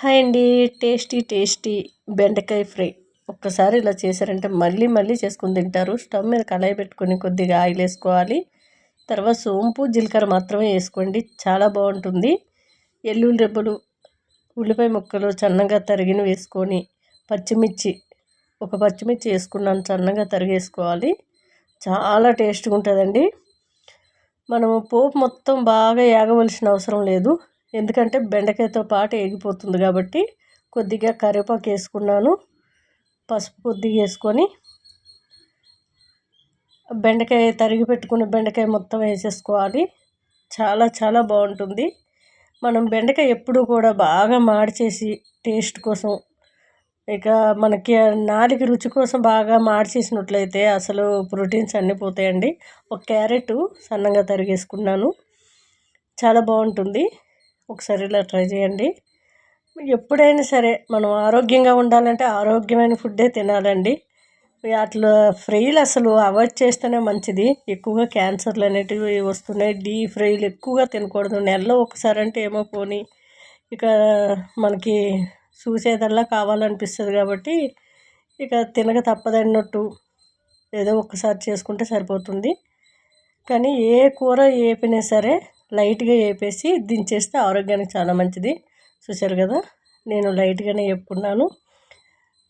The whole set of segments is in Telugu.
హాయ్ అండి టేస్టీ టేస్టీ బెండకాయ ఫ్రై. ఒక్కసారి ఇలా చేశారంటే మళ్ళీ మళ్ళీ చేసుకుని తింటారు. స్టవ్ మీద కళాయి పెట్టుకొని కొద్దిగా ఆయిల్ వేసుకోవాలి. తర్వాత సోంపు జీలకర్ర మాత్రమే వేసుకోండి. చాలా బాగుంటుంది. ఎల్లుల్లి రెబ్బలు ఉల్లిపాయ ముక్కలు సన్నగా తరిగిన వేసుకొని పచ్చిమిర్చి ఒక పచ్చిమిర్చి వేసుకున్నాను సన్నగా తరిగేసుకోవాలి. చాలా టేస్ట్గా ఉంటుందండి. మనము పోపు మొత్తం బాగా ఏగవలసిన అవసరం లేదు. ఎందుకంటే బెండకాయతో పాటు ఎగిపోతుంది కాబట్టి కొద్దిగా కరివేపాకు వేసుకున్నాను పసుపు కొద్దిగా వేసుకొని బెండకాయ తరిగి పెట్టుకున్న బెండకాయ మొత్తం వేసేసుకోవాలి. చాలా చాలా బాగుంటుంది. మనం బెండకాయ ఎప్పుడు కూడా బాగా మాడిచేసి టేస్ట్ కోసం ఇక మనకి నాలుగు రుచి కోసం బాగా మార్చేసినట్లయితే అసలు ప్రోటీన్స్ అన్నీ పోతాయండి. ఒక క్యారెట్ సన్నంగా తరిగేసుకున్నాను. చాలా బాగుంటుంది. ఒకసారి ఇలా ట్రై చేయండి. ఎప్పుడైనా సరే మనం ఆరోగ్యంగా ఉండాలంటే ఆరోగ్యమైన ఫుడ్డే తినాలండి. అట్లా ఫ్రైలు అసలు అవాయిడ్ చేస్తేనే మంచిది. ఎక్కువగా క్యాన్సర్లు అనేటివి వస్తున్నాయి. డీ ఫ్రైలు ఎక్కువగా తినకూడదు. నెలలో ఒకసారి అంటే ఏమో పోనీ ఇక మనకి చూసేదల్లా కావాలనిపిస్తుంది కాబట్టి ఇక తినక తప్పదన్నట్టు ఏదో ఒక్కసారి చేసుకుంటే సరిపోతుంది. కానీ ఏ కూర ఏపినా సరే లైట్గా వేపేసి దించేస్తే ఆరోగ్యానికి చాలా మంచిది. చూసారు కదా? నేను లైట్గానే వేపుకున్నాను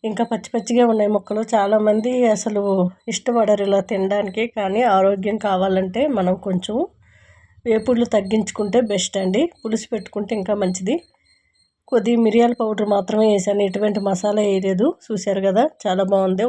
ఇంకా పచ్చి పచ్చిగా ఉన్నాయి మొక్కలు. చాలామంది అసలు ఇష్టపడరు ఇలా తినడానికి కానీ ఆరోగ్యం కావాలంటే మనం కొంచెం వేపుళ్ళు తగ్గించుకుంటే బెస్ట్ అండి. పులుసు పెట్టుకుంటే ఇంకా మంచిది. కొద్ది మిరియాల పౌడర్ మాత్రమే వేసాను ఎటువంటి మసాలా వేయలేదు చూసారు కదా? చాలా బాగుంది.